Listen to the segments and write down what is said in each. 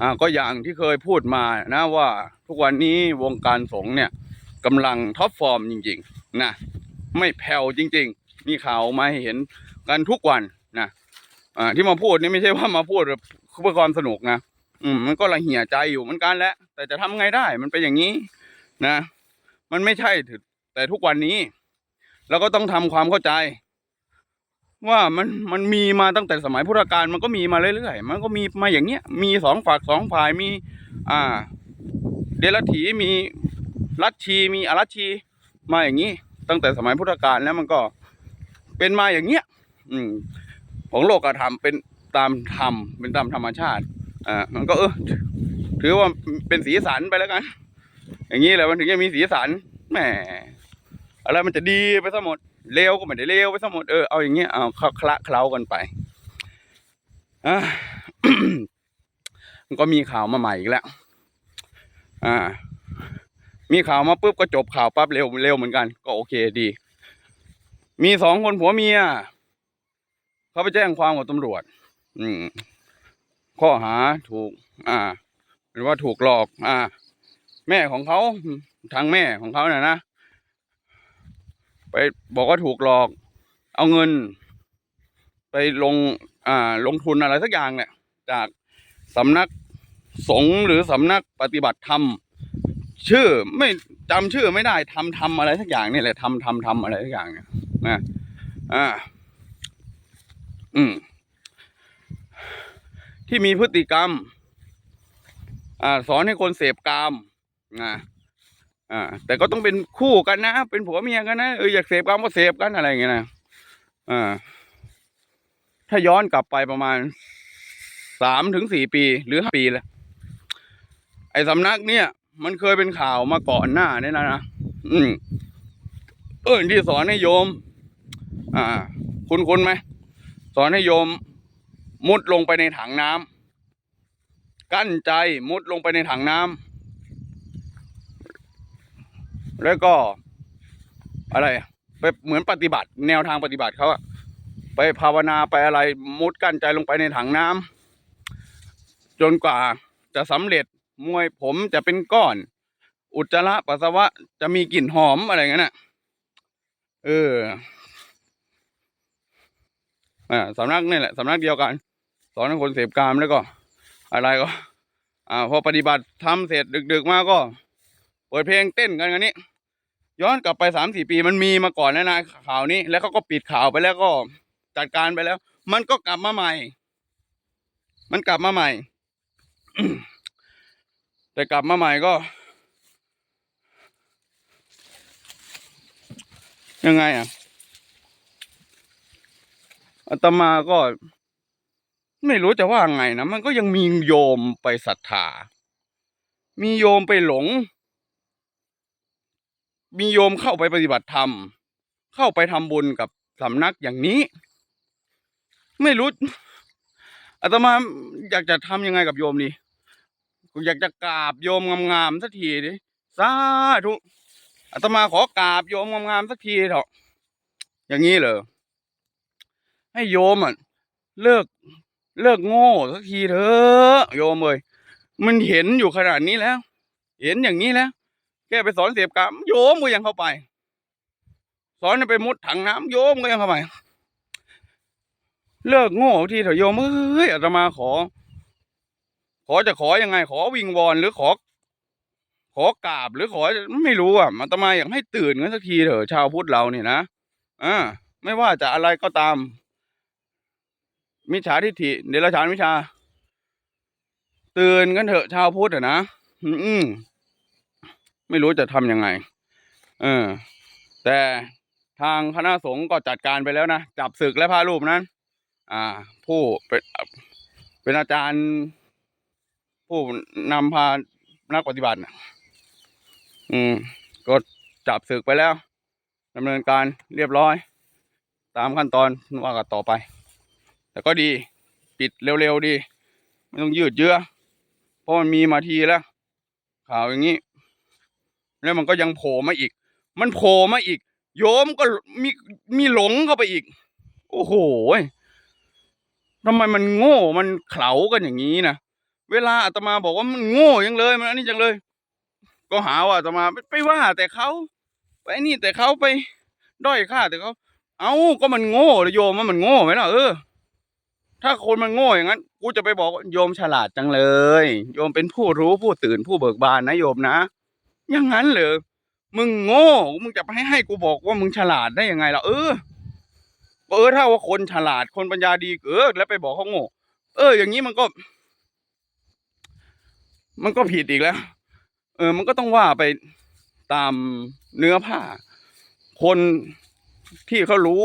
อ่าก็อย่างที่เคยพูดมานะว่าทุกวันนี้วงการสงฆ์เนี่ยกำลังท็อปฟอร์มจริงๆนะไม่แผ่วจริง ๆ มีข่าวมาให้เห็นกันทุกวันนะอ่าที่มาพูดนี่ไม่ใช่ว่ามาพูดเพื่อความสนุกนะอืมมันก็ละเหี่ยใจอยู่เหมือนกันแหละแต่จะทำไงได้มันเป็นอย่างนี้นะ มันไม่ใช่ถึแต่ทุกวันนี้ เราก็ต้องทำความเข้าใจ ว่ามันมันมีมาตั้งแต่สมัยพุทธกาลมันก็มีมาเรื่อยๆมันก็มีมาอย่างเงี้ย มีสองฝักสองฝ่ายมี อ่า เดรัจฉีมีลัทชีมีอรัชชีมาอย่างนี้ ตั้งแต่สมัยพุทธกาลแล้วมันก็เป็นมาอย่างเงี้ย อืม ของโลกธรรมเป็นตามธรรมเป็นตามธรรมชาติ อ่า มันก็เออถือว่าเป็นสีสันไปแล้วกัน อย่างนี้แหละมันถึงจะมีสีสันแหมอะไรมันจะดีไปซะหมด เลวก็ไม่ได้เลวไปซะหมดเออเอาอย่างเงี้ยเอาคละคละเคล้ากันไปอ่ามันก็มีข่าวมาใหม่อีกแล้ว อ่า มีข่าวมาปุ๊บก็จบข่าวปั๊บเร็วเร็วเหมือนกัน ก็โอเคดี มีสองคนผัวเมียเขาไปแจ้งความกับตำรวจ อืม ข้อหาถูก อ่า หรือว่าถูกหลอก อ่า แม่ของเขาทางแม่ของเขาเนี่ยนะ บอกว่าถูกหลอก เอาเงิน ไปลงอ่าลงทุนอะไรสักอย่างเนี่ย จากสำนักสงฆ์หรือสำนักปฏิบัติธรรมชื่อไม่จำชื่อไม่ได้ทำทำอะไรสักอย่างนี่แหละทำทำทำอะไรสักอย่างเนี่ยนะอ่าอืมที่มีพฤติกรรม อ่า สอนให้คนเสพกามนะ อ่าแต่ก็ต้องเป็นคู่กันนะ เป็นผัวเมียกันนะเอออยากเสพกามก็เสพกันอะไรอย่างเงี้ยนะอ่าถ้าย้อนกลับไปประมาณสามถึงสี่ปีหรือห้าปีแล้วไอ้สำนักเนี่ย มันเคยเป็นข่าวมาก่อนหน้านี่นะนะอืม เออที่สอนให้โยม อ่า คุณคุณไหมสอนให้โยม มุดลงไปในถังน้ำกั้นใจมุดลงไปในถังน้ำ แล้วก็ อะไรไปเหมือนปฏิบัติ แนวทางปฏิบัติเขาอะไปภาวนาไปอะไรมุดกั้นใจลงไปในถังน้ำจนกว่าจะสำเร็จมวยผมจะเป็นก้อน อุจจาระปัสสาวะจะมีกลิ่นหอมอะไรเงี้ยนะเอออ่าสำนักนี่แหละสำนักเดียวกัน สอนให้คนเสพกามแล้วก็ อะไรก็ อ่า พอปฏิบัติทำเสร็จดึก ๆ มาก็ ปิดเพลงเต้นกันกันนี้ ย้อนกลับไปสามสี่ปีมันมีมาก่อนแล้วนะข่าวนี้ แล้วเขาก็ปิดข่าวไปแล้วก็จัดการไปแล้ว มันก็กลับมาใหม่ มันกลับมาใหม่ แต่กลับมาใหม่ก็ ยังไงอะอาตมาก็ ไม่รู้จะว่าไงนะ มันก็ยังมีโยมไปศรัทธา มีโยมไปหลง มีโยมเข้าไปปฏิบัติธรรม เข้าไปทำบุญกับสำนักอย่างนี้ ไม่รู้อาตมาอยากจะทำยังไงกับโยมดีอยากจะกราบโยมงามๆสักทีดิสาธุอาตมาขอกราบโยมงามๆสักทีเถอะอย่างนี้เหรอให้โยมอะเลิกเลิกโง่สักทีเถอะโยมเอ้ยมันเห็นอยู่ขนาดนี้แล้ว เห็นอย่างนี้แล้ว แค่ไปสอนเสียบกรรมโยมก็ยังเข้าไป สอนไปมุดถังน้ำโยมก็ยังเข้าไป เลิกโง่ทีเถอะโยมเอ้ยอาตมาขอ ขอจะขอยังไง ขอวิงวอนหรือขอ ขอกราบหรือขอไม่รู้อะอาตมาอยากให้ตื่นกันสักทีเถอะชาวพุทธเราเนี่ยนะอ่าไม่ว่าจะอะไรก็ตาม มิจฉาทิฏฐิเดรัจฉานวิชา ตื่นกันเถอะชาวพุทธอะนะอืม ไม่รู้จะทำยังไง เออ แต่ทางคณะสงฆ์ก็จัดการไปแล้วนะ จับศึกและพารูปนั้น อ่า ผู้เป็นเป็นอาจารย์ ผู้นำพานักปฏิบัติอืม ก็จับศึกไปแล้วดำเนินการเรียบร้อย ตามขั้นตอนว่ากันต่อไป แต่ก็ดีปิดเร็วๆดี ไม่ต้องยืดเยื้อเพราะมันมีมาทีแล้ว ข่าวอย่างนี้ แล้วมันก็ยังโผล่มาอีก มันโผล่มาอีก โยมก็มีมีหลงเข้าไปอีก โอ้โหทำไมมันโง่มันเขลากันอย่างนี้นะเวลาอาตมาบอกว่ามันโง่ยังเลยมันอันนี้จังเลย ก็หาว่าอาตมาไปไปว่าแต่เขาไปนี่แต่เขาไปด้อยค่าแต่เขาเอ้าก็มันโง่โยมว่ามันโง่ไหมล่ะเออ ถ้าคนมันโง่อย่างนั้นกูจะไปบอกว่าโยมฉลาดจังเลย โยมเป็นผู้รู้ผู้ตื่นผู้เบิกบานนะโยมนะ อย่างนั้นเหรอ มึงโง่ มึงจะไปให้ให้กูบอกว่ามึงฉลาดได้ยังไงล่ะเออ เออถ้าว่าคนฉลาดคนปัญญาดีเออแล้วไปบอกเขาโง่ เออ อย่างนี้มันก็ มันก็ผิดอีกแล้ว เออ มันก็ต้องว่าไปตามเนื้อผ้า คนที่เขารู้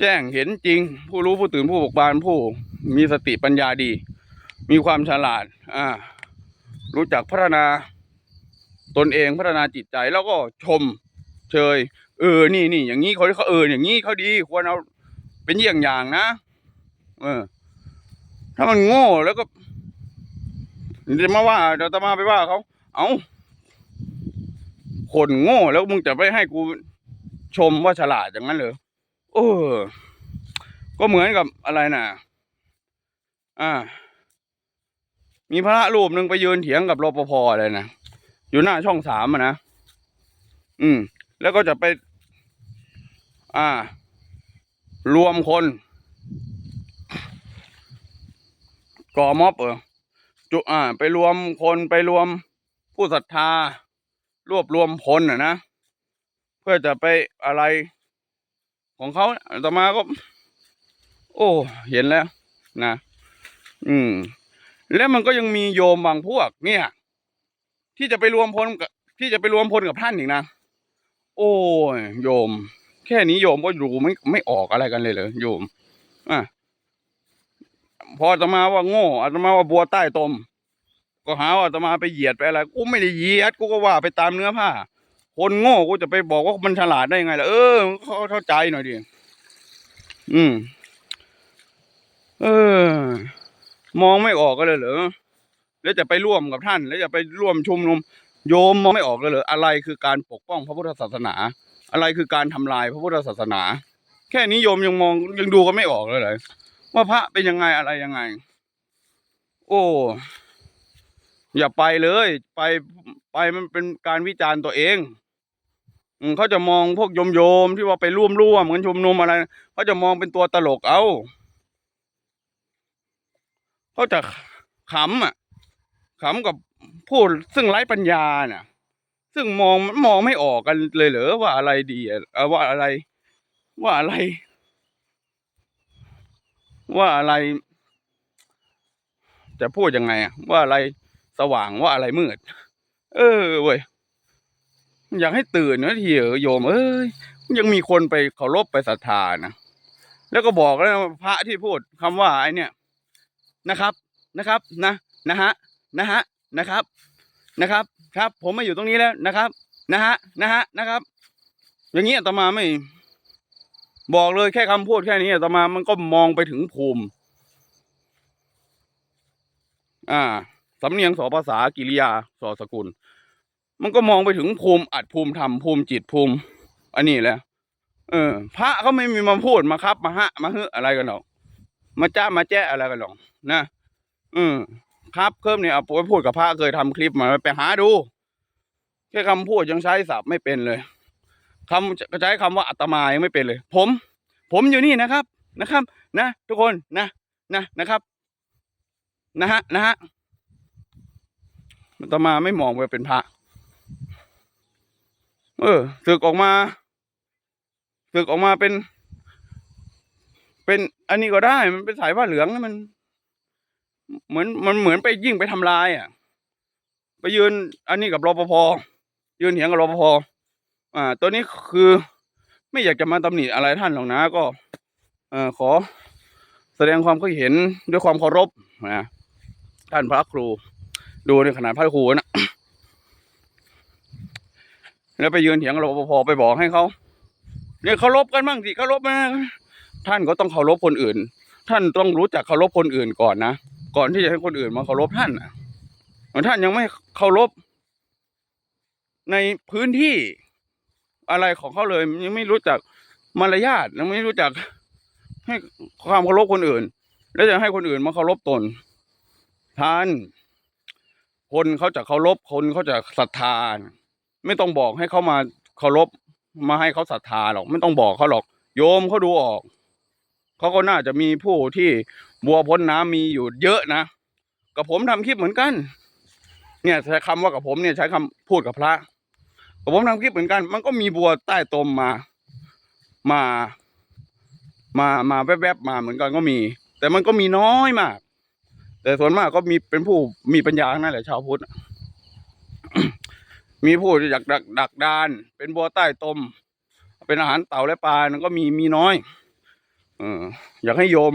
แจ้งเห็นจริง ผู้รู้ผู้ตื่นผู้บกบานผู้ มีสติปัญญาดี มีความฉลาด อ่า รู้จักพัฒนา ตนเองพัฒนาจิตใจแล้วก็ชมเชยเออ นี่นี่อย่างนี้เขาเขาเอออย่างนี้เขาดีควรเอาเป็นเยี่ยงอย่างนะเออ ถ้ามันโง่แล้วก็จะมาว่าเดี๋ยวจะมาไปว่าเขาเอาคนโง่แล้วมึงจะไปให้กูชมว่าฉลาดอย่างนั้นเหรอเออ ก็เหมือนกับอะไรน่ะ อ่า มีพระรูปหนึ่งไปยืนเถียงกับรปภเลยนะ อยู่หน้าช่องสามอะนะ อืม แล้วก็จะไป อ่า รวมคนก่อม็อบเออจุอ่า ไปรวมคนไปรวมผู้ศรัทธา รวบรวมพลอะนะ เพื่อจะไปอะไรของเขาต่อมาก็ โอ้ เห็นแล้วนะ อืม แล้วมันก็ยังมีโยมบางพวกเนี่ย ที่จะไปรวมพลกับที่จะไปรวมพลกับท่านอีกนะ โอ้ยโยม แค่นี้โยมก็รู้ไม่ไม่ออกอะไรกันเลยเหรอโยมอะพออาตมาว่าโง่อาตมาว่าบัวใต้ตม ก็หาว่าอาตมาไปเหยียดไปอะไรกูไม่ได้เหยียดกูก็ว่าไปตามเนื้อผ้า คนโง่กูจะไปบอกว่ามันฉลาดได้ยังไงล่ะเออเขาเข้าใจหน่อยดิอืม เออ มองไม่ออกก็เลยเหรอ แล้วจะไปร่วมกับท่าน แล้วจะไปร่วมชุมนุม โยมมองไม่ออกเลยเหรออะไรคือการปกป้องพระพุทธศาสนา อะไรคือการทำลายพระพุทธศาสนา แค่นี้โยมยังมองยังดูกันไม่ออกเลยเหรอว่าพระเป็นยังไงอะไรยังไง โอ้อย่าไปเลยไปไปมันเป็นการวิจารณ์ตัวเองเขาจะมองพวกโยมโยมที่ว่าไปร่วมร่วมกันชุมนุมอะไรเขาจะมองเป็นตัวตลกเอาเขาจะขำอะ ขำกับพูดซึ่งไร้ปัญญาน่ะซึ่งมองมองไม่ออกกันเลยเหรอว่าอะไรดีอะว่าอะไร ว่าอะไร ว่าอะไร จะพูดยังไงอะว่าอะไรสว่างว่าอะไรมืด เออเว้ยอยากให้ตื่นนะทีเออโยม เอ้ยยังมีคนไปเคารพไปศรัทธานะแล้วก็บอกแล้วพระที่พูดคำว่าไอเนี่ยนะครับนะครับ นะ นะฮะ นะฮะนะครับนะครับ ครับผมมาอยู่ตรงนี้แล้วนะครับ นะฮะนะฮะนะครับ อย่างนี้อาตมาไม่ บอกเลยแค่คำพูดแค่นี้อาตมามันก็มองไปถึงภูมิ อ่าสำเนียงสอภาษากิริยาสอสกุล มันก็มองไปถึงภูมิอัดภูมิธรรมภูมิจิตภูมิ อันนี้แหละเออ พระเขาไม่มีมาพูดมาครับ มาฮะ มาเฮ้ออะไรกันหรอก มาจ้ามาแจ้อะไรกันหรอกนะอืม ครับเพิ่มเนี่ยเอาไปพูดกับพระเคยทำคลิปมาไปหาดู แค่คำพูดยังใช้ศัพท์ไม่เป็นเลยคำใช้คำว่าอัตมายังไม่เป็นเลย ผม ผมอยู่นี่นะครับนะครับ นะ ทุกคนนะนะนะครับ นะฮะนะฮะอาตมาไม่มองว่าเป็นพระ เออศึกออกมาศึกออกมาเป็น เป็นอันนี้ก็ได้มันเป็นสายผ้าเหลืองนะมัน เหมือนมันเหมือนไปยิ่งไปทำลายอะ ไปยืนอันนี้กับรปภยืนเถียงกับรปภอ่า ตัวนี้คือไม่อยากจะมาตำหนิอะไรท่านหรอกนะ ก็เอ่อขอแสดงความคิดเห็นด้วยความเคารพนะท่านพระครู ดูในขนาดพระครูนะแล้วไปยืนเถียงกับรปภไปบอกให้เขาเนี่ยเคารพกันบ้างสิเคารพนะท่านก็ต้องเคารพคนอื่น ท่านต้องรู้จักเคารพคนอื่นก่อนนะ ก่อนที่จะให้คนอื่นมาเคารพท่านนะท่านยังไม่เคารพในพื้นที่อะไรของเขาเลย ยังไม่รู้จักมารยาทยังไม่รู้จัก ให้ความเคารพคนอื่น แล้วจะให้คนอื่นมาเคารพตน ท่าน คนเขาจะเคารพคนเขาจะศรัทธาไม่ต้องบอกให้เขามาเคารพมาให้เขาศรัทธาหรอก ไม่ต้องบอกเขาหรอก โยมเขาดูออกเขาก็น่าจะมีผู้ที่ บัวพ้นน้ำมีอยู่เยอะนะกับผมทำคลิปเหมือนกัน เนี่ยใช้คำว่ากับผมเนี่ยใช้คำพูดกับพระกับผมทำคลิปเหมือนกัน มันก็มีบัวใต้ตมมา มา มามาแวบๆมาเหมือนกันก็มี แต่มันก็มีน้อยมาก แต่ส่วนมากก็มีเป็นผู้มีปัญญาทั้งนั่นแหละชาวพุทธมีผู้อยากดักดักดาน เป็นบัวใต้ตม เป็นอาหารเต่าและปลาก็มีมีน้อย เอออยากให้โยม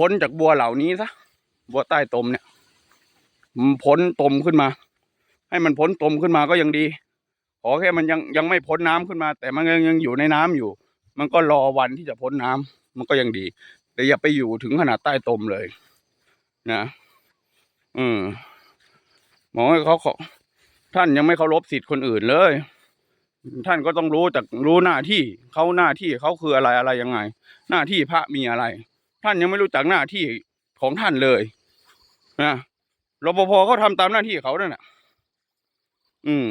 พ้นจากบัวเหล่านี้ซะบัวใต้ตมเนี่ยมันพ้นตมขึ้นมา ให้มันพ้นตมขึ้นมาก็ยังดี ขอแค่มันยังยังไม่พ้นน้ำขึ้นมา แต่มันยังยังอยู่ในน้ำอยู่ มันก็รอวันที่จะพ้นน้ำมันก็ยังดี แต่อย่าไปอยู่ถึงขนาดใต้ตมเลย นะอืมหมอให้เขาขอท่านยังไม่เคารพสิทธิ์คนอื่นเลย ท่านก็ต้องรู้จากรู้หน้าที่เขาหน้าที่เขาคืออะไรอะไรยังไง หน้าที่พระมีอะไร ท่านยังไม่รู้จักหน้าที่ของท่านเลยนะรปภเขาทำตามหน้าที่เขานั่นแหะอืม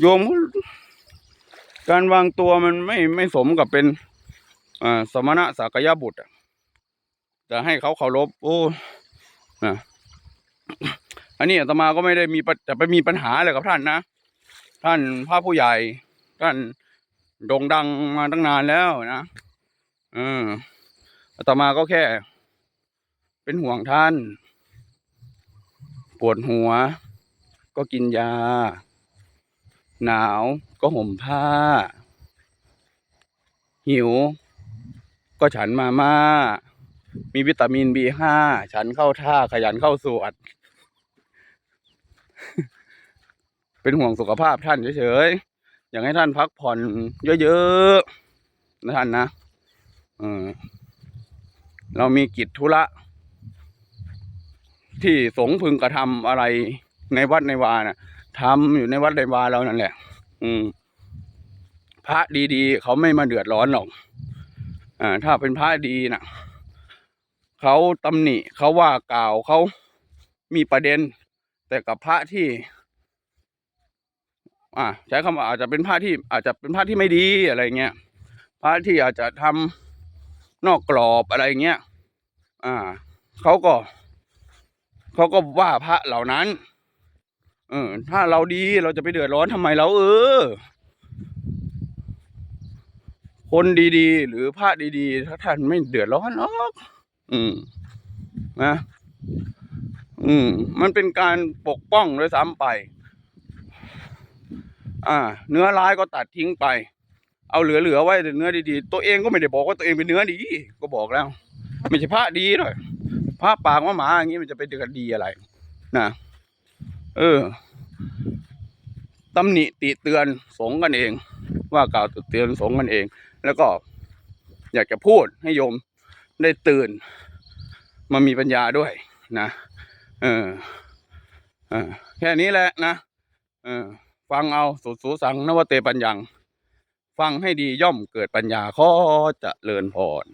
โยมการวางตัวมันไม่ไม่สมกับเป็นอ่าสมณะสักยบุตรอะจะให้เขาเคารพโอ้นะอันนี้อาตมาก็ไม่ได้มีปัญจะไปมีปัญหาอะไรกับท่านนะ ท่านพระผู้ใหญ่ ท่านโด่งดังมาตั้งนานแล้วนะเออ อาตมาก็แค่ เป็นห่วงท่าน ปวดหัว ก็กินยา หนาวก็ห่มผ้า หิว ก็ฉันมาม่า มีวิตามิน B5 ฉันเข้าท่าขยันเข้าสวด เป็นห่วงสุขภาพท่านเฉยๆ อยากให้ท่านพักผ่อนเยอะๆนะท่านนะเออ เรามีกิจธุระ ที่สงพึงกระทำอะไรในวัดในวานะทำอยู่ในวัดในวาเรานั่นแหละ อืม พระดีๆ เขาไม่มาเดือดร้อนหรอก อ่า ถ้าเป็นพระดีนะเขาตำหนิเขาว่ากล่าวเขามีประเด็น แต่กับพระที่ อ่าใช้คำว่าอาจจะเป็นพระที่ อาจจะเป็นพระที่ไม่ดีอะไรเงี้ยพระที่อาจจะทำ นอกกรอบอะไรเงี้ย อ่าเขาก็เขาก็ว่าพระเหล่านั้น เออ ถ้าเราดีเราจะไปเดือดร้อนทำไมเราเออ คนดีๆ หรือพระดีๆ ถ้าท่านไม่เดือดร้อนหรอกอืมนะ อืม มันเป็นการปกป้องด้วยซ้ำไป อ่า เนื้อร้ายก็ตัดทิ้งไป เอาเหลือๆไว้แต่เนื้อดีๆ ตัวเองก็ไม่ได้บอกว่าตัวเองเป็นเนื้อดี ก็บอกแล้ว ไม่ใช่พระดีหน่อยพระปากว่าหมาอย่างนี้มันจะเป็นเดือดดีอะไรนะเออตำหนิติเตือนสงกันเอง ว่ากล่าวติเตือนสงกันเอง แล้วก็อยากจะพูดให้โยมได้ตื่น มามีปัญญาด้วยนะเออเออแค่นี้แหละนะเออฟังเอาสุดสูสังนวเตปัญญัง ฟังให้ดีย่อมเกิดปัญญาข้อเจะเลินพร